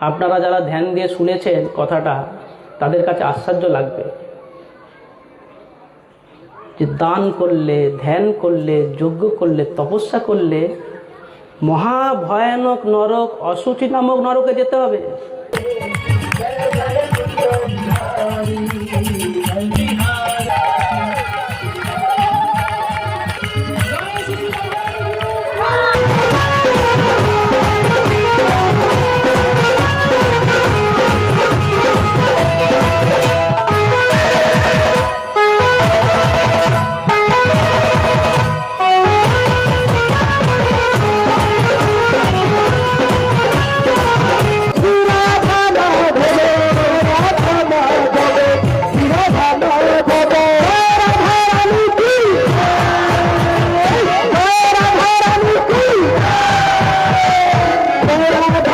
আপনারা যারা ধ্যান দিয়ে শুনেছেন কথাটা, তাদের কাছে আশ্চর্য লাগবে যে দান করলে, ধ্যান করলে, যজ্ঞ করলে, তপস্যা করলে মহা ভয়ানক নরক, অসুচি নামক নরকে যেতে হবে ਹੋਵੇ